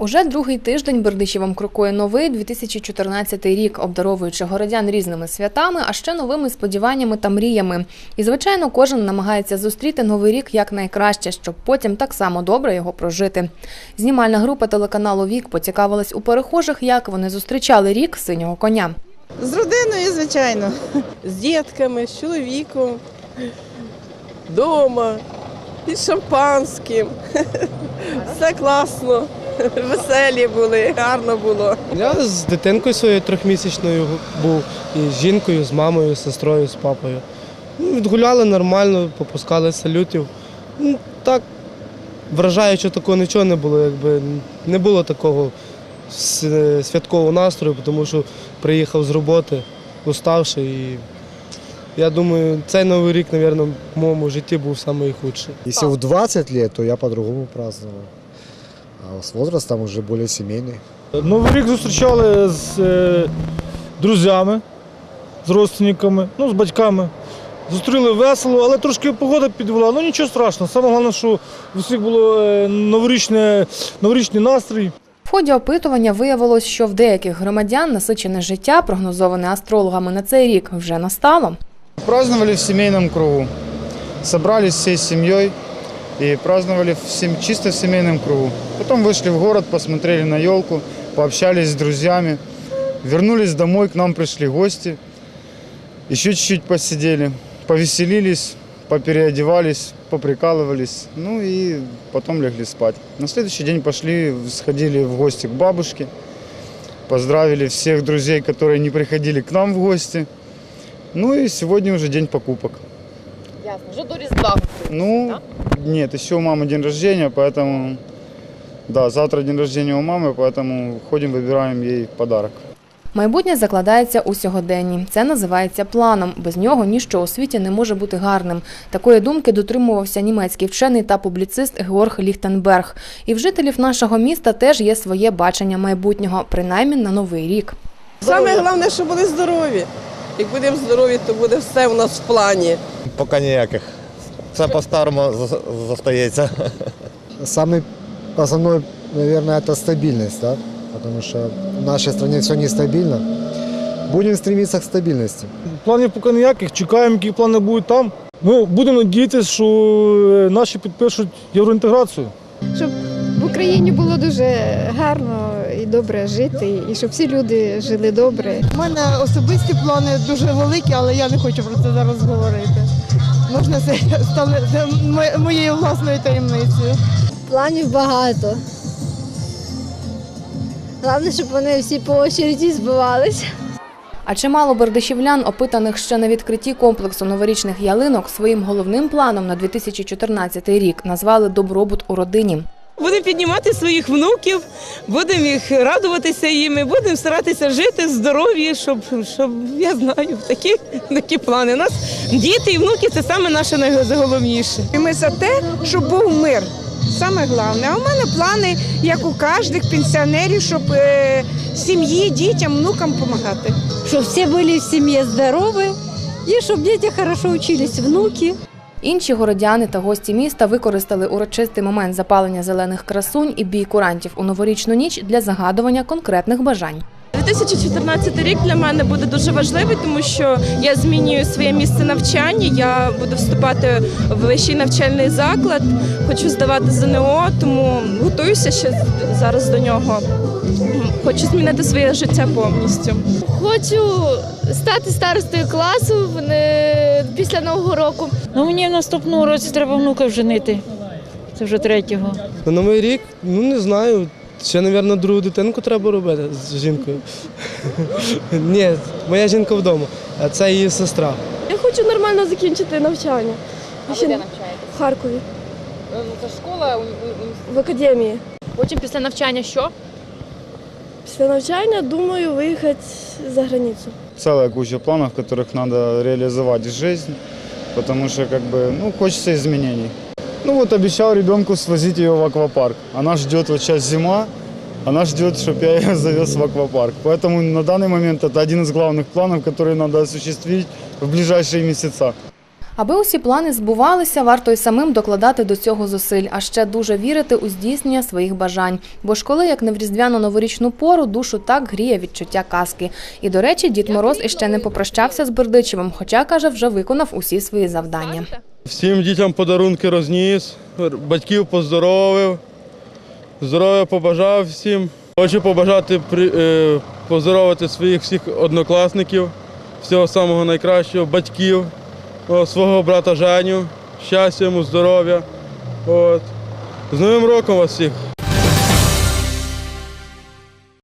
Уже другий тиждень Бердичевом крокує новий 2014 рік, обдаровуючи городян різними святами, а ще новими сподіваннями та мріями. І, звичайно, кожен намагається зустріти новий рік якнайкраще, щоб потім так само добре його прожити. Знімальна група телеканалу Вік поцікавилась у перехожих, як вони зустрічали рік синього коня. З родиною, звичайно. З дітками, з чоловіком, вдома, із шампанським. Все класно. Веселі були, гарно було. Я з дитинкою своєю трьохмісячною був, і з жінкою, з мамою, з сестрою, з папою. Ну, Відгуляли нормально, попускали салютів. Ну, Так, вражаючи такого нічого не було, якби не було такого святкового настрою, тому що приїхав з роботи, уставший. І я думаю, цей новий рік, мабуть, в моєму житті був найхудший. Если в 20 лет, то я по-другому праздновал. А с возрастом уже более семейный. Новий рік зустрічали з е, друзями, з родственниками, ну, з батьками. Зустріли весело, але трошки погода підвела. Ну нічого страшного. Саме головне, що у всіх було е, новорічне, новорічний настрій. В ході опитування виявилось, що в деяких громадян насичене життя, прогнозоване астрологами на цей рік, вже настало. Праздновали в семейном кругу. Собрались всей семьей и праздновали в сем- чисто в семейном кругу. Потом вышли в город, посмотрели на елку, пообщались с друзьями. Вернулись домой, к нам пришли гости. Еще чуть-чуть посидели, повеселились, попереодевались, поприкалывались. Ну и потом легли спать. На следующий день пошли, сходили в гости к бабушке. Поздравили всех друзей, которые не приходили к нам в гости. Ну и сегодня уже день покупок. Ясно, вже до Різдва. Ну, нет, еще у мамы день рождения, поэтому... Да, завтра день рождения у мамы, поэтому ходим, выбираем ей подарок. Майбутнє закладається у сьогоденні. Це називається планом. Без нього ніщо у світі не може бути гарним. Такої думки дотримувався німецький вчений та публіцист Георг Ліхтенберг. І в жителів нашого міста теж є своє бачення майбутнього, принаймні на новий рік. Саме головне, щоб були здорові. Як будемо здорові, то буде все у нас в плані. Поки ніяких. Це по-старому зостається. Самый основной, наверное, это стабильность, да? потому что в нашей стране все нестабильно. Будем стремиться к стабильности. Планів поки ніяких, чекаємо, які плани будуть там. Ну, будемо надіятися, що е, наші підпишуть євроінтеграцію. щоб в Україні було дуже гарно добре жити, і щоб всі люди жили добре. У мене особисті плани дуже великі, але я не хочу про це зараз говорити. Можна це стане моєю власною таємницею. Планів багато. Головне, щоб вони всі по очереді збивались. А чимало бердичівлян, опитаних ще на відкритті комплексу новорічних ялинок, своїм головним планом на 2014 рік назвали добробут у родині. Будемо піднімати своїх внуків, будемо їх радуватися їм, і будемо старатися жити здорові, щоб, щоб я знаю, такі, такі плани. У нас діти і внуки це саме наше найголовніше. І ми за те, щоб був мир. Саме головне. А у мене плани, як у кожних пенсіонерів, щоб е, сім'ї, дітям, внукам допомагати. Щоб всі були в сім'ї здорові, і щоб діти хорошо вчились, внуки. Інші городяни та гості міста використали урочистий момент запалення зелених красунь і бій курантів у новорічну ніч для загадування конкретних бажань. 2014 рік для мене буде дуже важливий, тому що я змінюю своє місце навчання. Я буду вступати в вищий навчальний заклад, хочу здавати ЗНО, тому готуюся ще зараз до нього. Хочу змінити своє життя повністю. Хочу стати старостою класу після нового року. Ну мені в наступному році треба внука вженити. Це вже третього. На новий рік, ну не знаю. Ще, мабуть, другу дитинку треба робити з жінкою. Ні, моя жінка вдома, а це її сестра. Я хочу нормально закінчити навчання. А де навчаєтесь? В Харкові, Це школа в академії. Потім після навчання що? Після навчання думаю виїхати за границю Целая куча планов, которых надо реализовать в жизнь, потому что как бы, ну, хочется изменений. Ну вот обещал ребенку свозить ее в аквапарк. Она ждет, вот сейчас зима, она ждет, чтобы я ее завез в аквапарк. Поэтому на данный момент это один из главных планов, которые надо осуществить в ближайшие месяца. Аби усі плани збувалися, варто й самим докладати до цього зусиль, а ще дуже вірити у здійснення своїх бажань. Бо ж коли, як не в різдвяно-новорічну пору, душу так гріє відчуття казки. І, до речі, Дід Мороз іще не попрощався з Бердичевим, хоча, каже, вже виконав усі свої завдання. Всім дітям подарунки розніс, батьків поздоровив, здоров'я побажав всім. Хочу побажати е, поздоровити своїх всіх однокласників, всього самого найкращого, батьків, свого брата Женю, щастя йому, здоров'я. От. З Новим роком вас всіх!